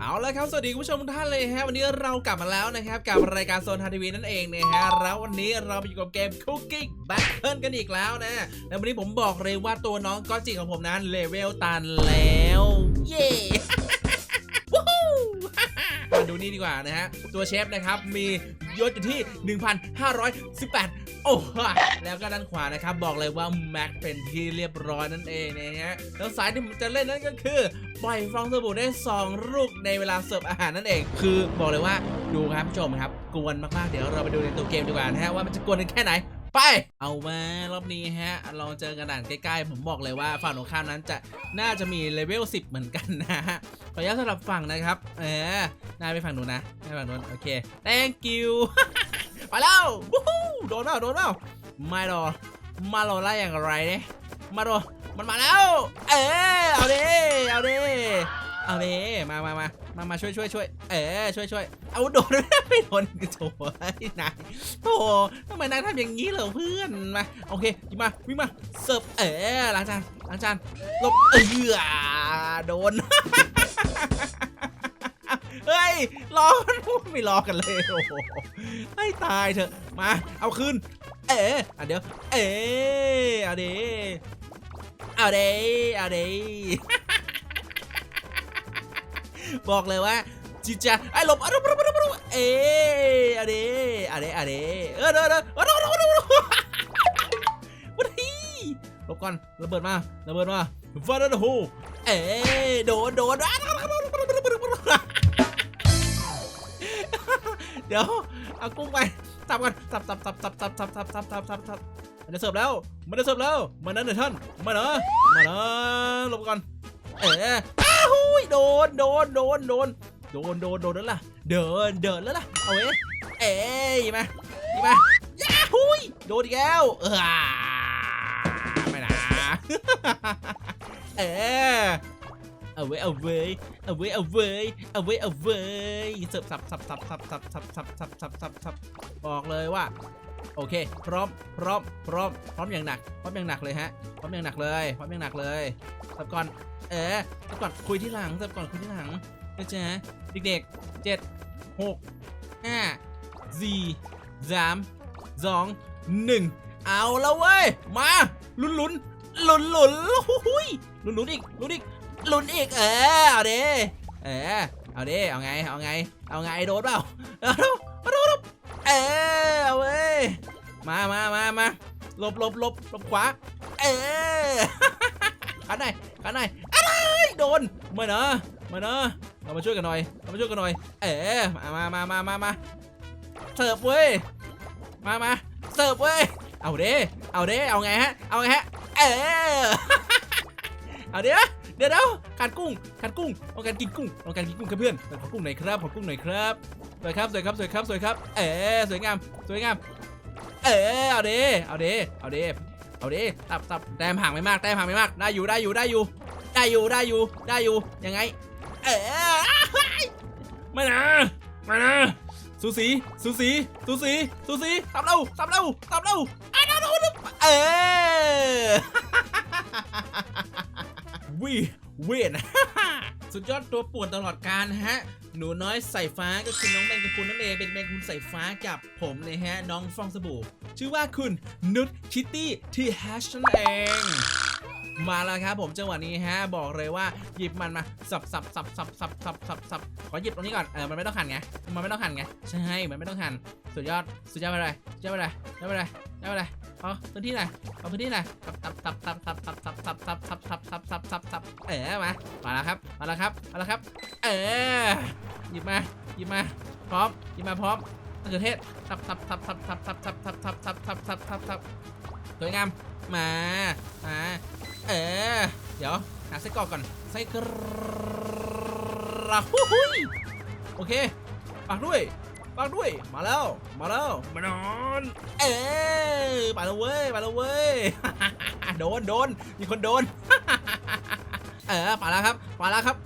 เอาละครับ สวัสดีคุณผู้ชมทุกท่านเลยฮะ วันนี้เรากลับมาแล้วนะครับ กับรายการโซนทาทีวีนั่นเองนะฮะ แล้ววันนี้เราไปอยู่กับเกม Cooking Battle กันอีกแล้วนะ แล้ววันนี้ผมบอกเลยว่าตัวน้องก็จิของผมนั้นเลเวลตันแล้ว เย้ มาดูนี่ดีกว่านะฮะ ตัวเชฟนะครับ มียศอยู่ที่ 1,518 โอ้โหแล้วก็ด้านขวานะครับ บอกเลยว่าแม็กเป็นที่เรียบร้อยนั่นเองนะฮะแล้วสายที่ผมจะเล่นนั่นก็คือปล่อยฟองสบู่ได้ 2 ลูกในเวลาเสิร์ฟอาหารนั่นเอง คือบอกเลยว่าดูครับผู้ชมครับ กวนมากๆ เดี๋ยวเราไปดูในตัวเกมดีกว่านะฮะว่ามันจะกวนกันแค่ไหน ไป เอามารอบนี้ฮะลองเจอกันด่านใกล้ๆ ผมบอกเลยว่าฝั่งตรงข้ามนั้นจะน่าจะมีเลเวล10 เหมือนกันนะฮะขออนุญาตสำหรับฝั่งนะครับเออนายไปฝั่งนู้นนะนายไปฝั่งนู้นโอเค thank you ไปแล้ววู้ฮู้โดนเปล่าโดนเปล่าไม่หรอมาโรอไล่อย่างไรเนี่ยมาโรอมันมาแล้ว เออเอาดิเอาดิเอาดิ มามามามามาช่วยช่วยช่วย เออช่วยช่วยเอาโดนไม่โดนโถ่ไอ้นายโถ่ทำไมนายทำอย่างนี้เหรอเพื่อนมาโอเคยิงมาวิ่งมาเสิร์ฟเออล้างจานล้างจานลบเออโดนเฮ้ยรอกันไม่รอกันเลยโอ้โหให้ตายเถอะมาเอาคืนเอ๋อะเดี๋ยวเอ๋เอาเดเอาเดเอาเด บอกเลยว่าจิจะไอ้หลบเอาหลบหลบหลบหลบเอ๋เอาเดเอาเดเอาเดเออเด้อเด้อเออเด้อเด้อเด้อวันที่หลบก่อนระเบิดมาระเบิดมาฟาดโฮเอ๋โดนโดนเดี๋ยวเอากุ้งไปสับกันสับสับสับสับสับสับสับสับสับสับสับมันจะเสิร์ฟแล้ว มันจะเสิร์ฟแล้ว มานั้นเลยท่านมาเนอะมาเนอะหลบก่อน เอ๋อ้าว หุยโดนโดนโดนโดนโดนโดนโดนแล้วล่ะ เดินเดินแล้วล่ะ เอาเว้ยเอ๋ยมาดีมายาหุยโดนอีกแล้วเออไม่นะเออเอาไว้เอาไว้เอาไว้เอาไว้เอาไว้เอาไว้เสิร์ฟสับสับสับสับสับสับสับสับสับสับสับบอกเลยว่า โอเค พร้อม พร้อม พร้อม พร้อมอย่างหนัก พร้อมอย่างหนักเลยฮะ พร้อมอย่างหนักเลย พร้อมอย่างหนักเลยสับก่อน เออสับก่อนคุยที่หลังสับก่อนคุยที่หลังนะจ๊ะเด็กๆเจ็ดหกห้าสี่สามสองหนึ่งเอาแล้วเว้ย มาลุ้นลุ้นลุ้นลุ้นหุยลุ้นลุ้นอีกลุ้นอีกลุ้นอีก เออเอาดิเออเอาดิเอาไง เอาไง เอาไงโดนเปล่าเอา มามามามาหลบหลบหลบหลบขวา เออขันไหนขันไหนอะไรโดนมาเนอะมาเนอะเรามาช่วยกันหน่อยเรามาช่วยกันหน่อย เออมามามามามามาเสิร์ฟเว้ย มามาเสิร์ฟเว้ย เอาเด้เอาเด้เอาไงฮะ เอาไงฮะ เออเอาเดี๋ยวเดี๋ยวเดี๋ยวขาดกุ้งขาดกุ้งต้องการกินกุ้งต้องการกินกุ้งครับเพื่อนขอกุ้งหน่อยครับขอกุ้งหน่อยครับ สวยครับ สวยครับ สวยครับ สวยครับ เออสวยงาม สวยงาม เออเอาเด้เอาเด้เอาเด้เอาเด้ตับตับแต้มห่างไม่มากแต้มห่างไม่มาก ได้อยู่ได้อยู่ได้อยู่ ได้อยู่ได้อยู่ได้อยู่ยังไง เออไม่นะไม่นะสูสีสูสีสูสีสูสีตับเราตับเราตับเราอะเราเราเออวิเวน สุดยอดตัวป่วนตลอดการนะฮะ หนูน้อยใสายฟ้าก็คือน้องแมงกะพรุนนั่นเองเป็นแมงกะพรุนสายฟ้ากับผมนะฮะ น้องฟองสบู่ ชื่อว่าคุณนุชคิตตี้ที่แฮชนั่นเองมาแล้วครับผมจังหวะนี้ฮะบอกเลยว่าหยิบมันมาสับสับสับสับสับสับสับสับขอหยิบตรงนี้ก่อนเออมันไม่ต้องหั่นไงมันไม่ต้องหั่นไงใช่มันไม่ต้องหั่นสุดยอดสุดยอดไปเลยสุดยอดไปเลยได้ไปเลยได้ไปเลยเอาพื้นที่หน่อยเอาพื้นที่หน่อยตับตับตับตับตับตับตับตับตับตับตับตับตับตับตับเออมามาแล้วครับ มาแล้วครับมาแล้วครับ เออหยิบมาหยิบมาพร้อมหยิบมาพร้อมมะเขือเทศตับตับตับตับตับตับตับตับตับตับตับตับตับตับสวยงามมามาเออเดี๋ยวหาไส้กรอกก่อนไส้กรอกฮู้ฮู้ยโอเคฝากด้วยฝากด้วยมาแล้วมาแล้วมานอน เออไปแล้วเว้ยไปแล้วเว้ยโดนโดนมีคนโดน เออไปแล้วครับไปแล้วครับ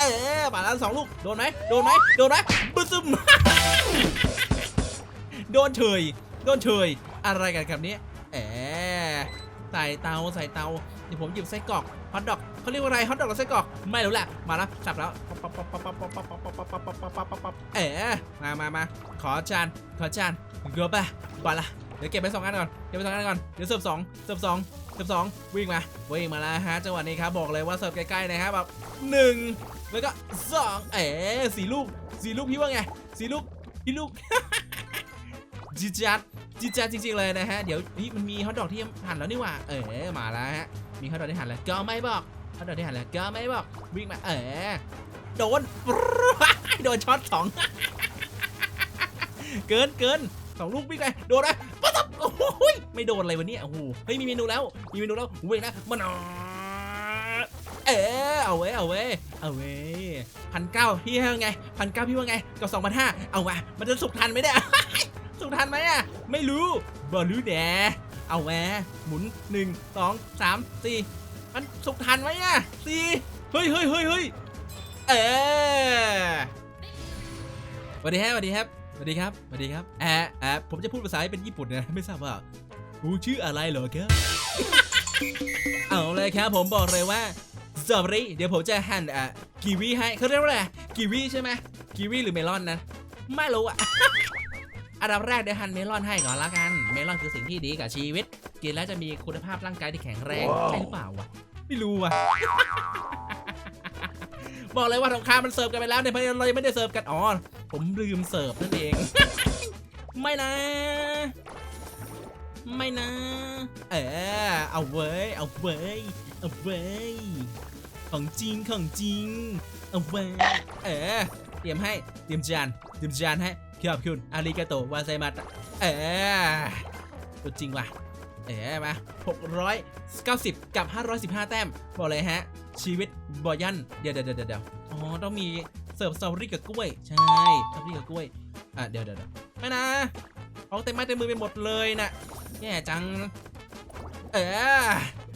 เออไปแล้วสองลูก โดนไหมโดนไหมโดนไหมบึ้ซึมโดนเฉยโดนเฉยอะไรกันครับนี้ยเออใส่เตาใส่เตาเดี๋ยวผมหยิบไส้กรอกฮอทดอกเขาเรียกว่าอะไรฮอทดอกหรือไส้กรอกไม่รู้แหละมาแล้วสับแล้วเอ๋มามามาขอจานขอจานเกือบไปไปละ เดี๋ยวเก็บไปสองอันก่อน เก็บไปสองอันก่อน เดี๋ยวเสิร์ฟสองเสิร์ฟสองเสิร์ฟสองวิ่งมา วิ่งมาแล้วฮะจังหวะนี้ครับบอกเลยว่าเสิร์ฟใกล้ๆนะครับแบบหนึ่งแล้วก็สองเอ๋สี่ลูกสี่ลูกพี่ว่าไงสี่ลูกพี่ลูกจีจัดจีจัดจริงๆเลยนะฮะ เดี๋ยวนี่มันมีฮอทดอกที่หั่นแล้วนี่หว่า เออมาแล้วฮะ มีฮอทดอกที่หั่นแล้วก็ไม่บอกฮอทดอกที่หั่นแล้วก็ไม่บอก วิ่งมา เออโดน โดนช็อตสองเกินเกินสองลูกวิ่งไปโดนไป โอ้ยไม่โดนอะไรวะเนี่ยโอ้โหเฮ้ยมีเมนูแล้ว มีเมนูแล้วเว้ยนะมันอเออเอาเว้เอาเว้เอาเว้พันเก้าพี่ว่าไงพันเก้าพี่ว่าไงกับสองพันห้าเอาวะมันจะสุกทันไหมเนี่ยสุกทันไหมอะไม่รู้บอรู้แหนเอาแหวหมุนหนึ่งสองสามสี่มันสุกทันไหมอะสี่เฮ้ยเฮ้ยเฮ้ยเฮ้ยเออสวัสดีครับสวัสดีครับ สวัสดีครับ สวัสดีครับ แอะแอะผมจะพูดภาษาให้เป็นญี่ปุ่นนะ ไม่ทราบว่ากูชื่ออะไรเหรอครับ เอาเลยครับผมบอกเลยว่าสตรอเบอรี่เดี๋ยวผมจะหั่นอะกีวีให้เขาเรียกว่าอะไรกีวีใช่ไหมกีวีหรือเมลอนนะ ไม่รู้อะ อันดับแรกเดี๋ยวหั่นเมลอนให้ก่อนละกัน เมลอนคือสิ่งที่ดีกับชีวิต กินแล้วจะมีคุณภาพร่างกายที่แข็งแรง ใช่หรือเปล่าวะ ไม่รู้ว่ะบอกเลยว่าสงครามมันเสิร์ฟกันไปแล้วในเพราะเรายังไม่ได้เสิร์ฟกันอ๋อ ผมลืมเสิร์ฟนั่นเอง ไม่นะ ไม่นะ เออเอาเว้ย เอาเว้ย เอาเว้ย ของจริง ของจริง เอาเว้ย เออ เตรียมให้ เตรียมจาน เตรียมจานให้ขอบคุณอาริกาโตวาไซมัสเออตัวจริงว่ะ เออมา690 กับ 515 แต้ม บอกเลยฮะ ชีวิตบอยัน เดี๋ยวเดี๋ยวเดี๋ยวเดี๋ยวอ๋อ ต้องมี เสิร์ฟสตรอเบอรี่กับกล้วย ใช่สตรอเบอรี่กับกล้วย อะเดี๋ยวเดี๋ยวไม่นะเอาเต็มไม้เต็มมือไปหมดเลยนะแย่จัง เออ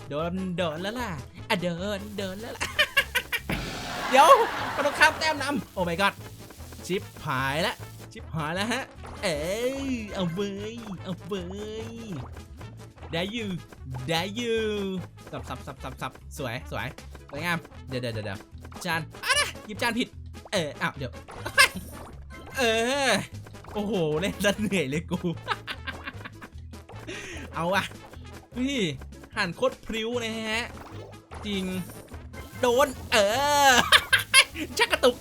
โดนโดนแล้วล่ะอะเดินเดินแล้วล่ะ เดี๋ยวมันต้องข้ามแต้มนำโอ้ my god ชิปหายแล้วชิปหายแล้วฮะ เอ้ยเอาเบยเอาเบยได้อยู่ได้อยู่สับสับสับสับสับสวยสวยสวยงาม เดี๋ยวเดี๋ยวเดี๋ยวจานอะนะหยิบจานผิด เอออ้าวเดี๋ยว เออ โอ้โหเล่นแล้วเหนื่อยเลยกู เอาอะพี่หันโคตรพริ้วนะฮะ จริง โดน เออ ชักกระตุก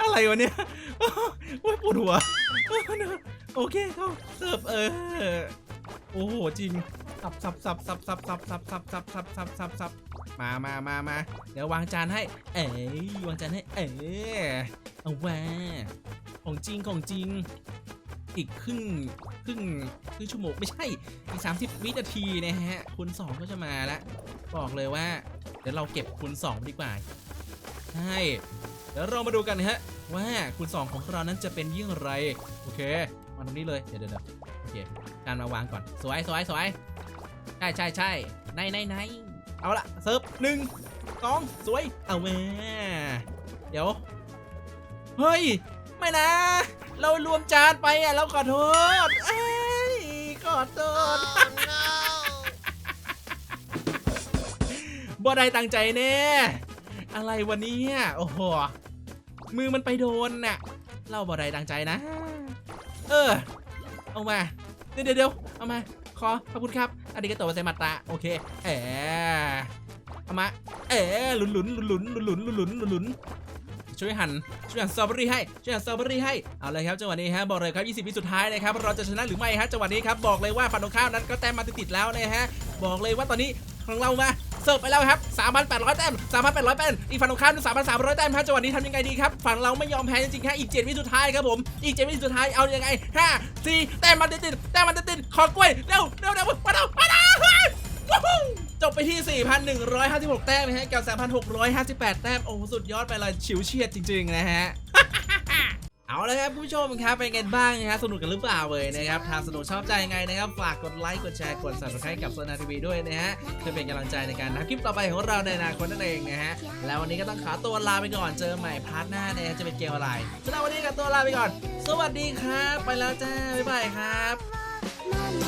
อะไรวะเนี่ยโอ้ยปวดหัว โอเคเข้าเสิร์ฟเออ โอ้โห จริง สับสับสับสับสับสับสับสับสับสับสับสับสับมามามามาเดี๋ยววางจานให้ เอ้ยวางจานให้ เออเอาว่าของจริงของจริง อีกครึ่งครึ่งครึ่งชั่วโมงไม่ใช่ อีก 30 วินาทีนะฮะคูณ2ก็จะมาแล้วบอกเลยว่า เดี๋ยวเราเก็บคูณ2ดีกว่าใช่เดี๋ยวเรามาดูกันนะฮะว่าคูณ2ของเรานั้นจะเป็นยี่งไร โอเคมาตรงนี้เลย เดี๋ยวเดี๋ยวโอเคการมาวางก่อน สวยสวยสวย ช่ใช่ใช่ในในในเอาละเสิร์ฟหนึ่งสองสวย เอาแม่เดี๋ยว เฮ้ย ไม่นะ เรารวมจานไปอะ เราขอโทษเอ้ยขอโทษบ่ได้ตั้งใจแน่ อะไรวันนี้โอ้โห มือมันไปโดนน่ะ เราบ่ได้ตั้งใจนะ เออ เอามา เดี๋ยวเดี๋ยวเดี๋ยวเอามา ขอขอบคุณครับ อันนี้ก็ตัวเซมาตะโอเคเออเอามา เออหลุนหลุนหลุนหลุนหลุนหลุนหลุนหลุนหลุนช่วยหันช่วยหันสตรอเบอรี่ให้ช่วยหันสตรอเบอรี่ให้เอาเลยครับจังหวะนี้ฮะบอกเลยครับ 20 วิสุดท้ายนะครับเราจะชนะหรือไม่ฮะจังหวะนี้ครับบอกเลยว่าฝั่งตรงข้ามนั้นก็แต้มมาติดๆแล้วนะฮะบอกเลยว่าตอนนี้ของเรามา เสิร์ฟไปแล้วครับ 3,800 แต้ม 3,800 แต้มอีกฝั่งตรงข้าม3,300 แต้มครับจังหวะนี้ทำยังไงดีครับ ฝั่งเราไม่ยอมแพ้จริงๆฮะอีก 7 วิสุดท้ายครับผม อีก 7 วิสุดท้าย เอายังไง 5 4 แต้มมันติดแต้มมันติดขอกล้วย เร็วเร็วเร็วมาเร็วมาเร็วจบไปที่ 4,156 แต้มนะฮะกับ 3,658 แต้ม โอ้สุดยอดไปเลย ฉิวเฉียดจริงๆนะฮะ เอาละครับผู้ชมครับเป็นไงบ้างนะครับสนุกกันหรือเปล่าเลยนะครับถ้าสนุกชอบใจยังไงนะครับฝากกดไลค์กดแชร์กด subscribe กับโซนาทีวีด้วยนะฮะเพื่อเป็นกำลังใจในการทำคลิปต่อไปของเราในอนาคตนั่นเองนะฮะแล้ววันนี้ก็ต้องขอตัวลาไปก่อนเจอใหม่พาร์ทหน้าเนี่ยจะเป็นเกมอะไรสำหรับวันนี้ก็ตัวลาไปก่อน สวัสดีครับ ไปแล้วจ้าบ๊ายบายครับ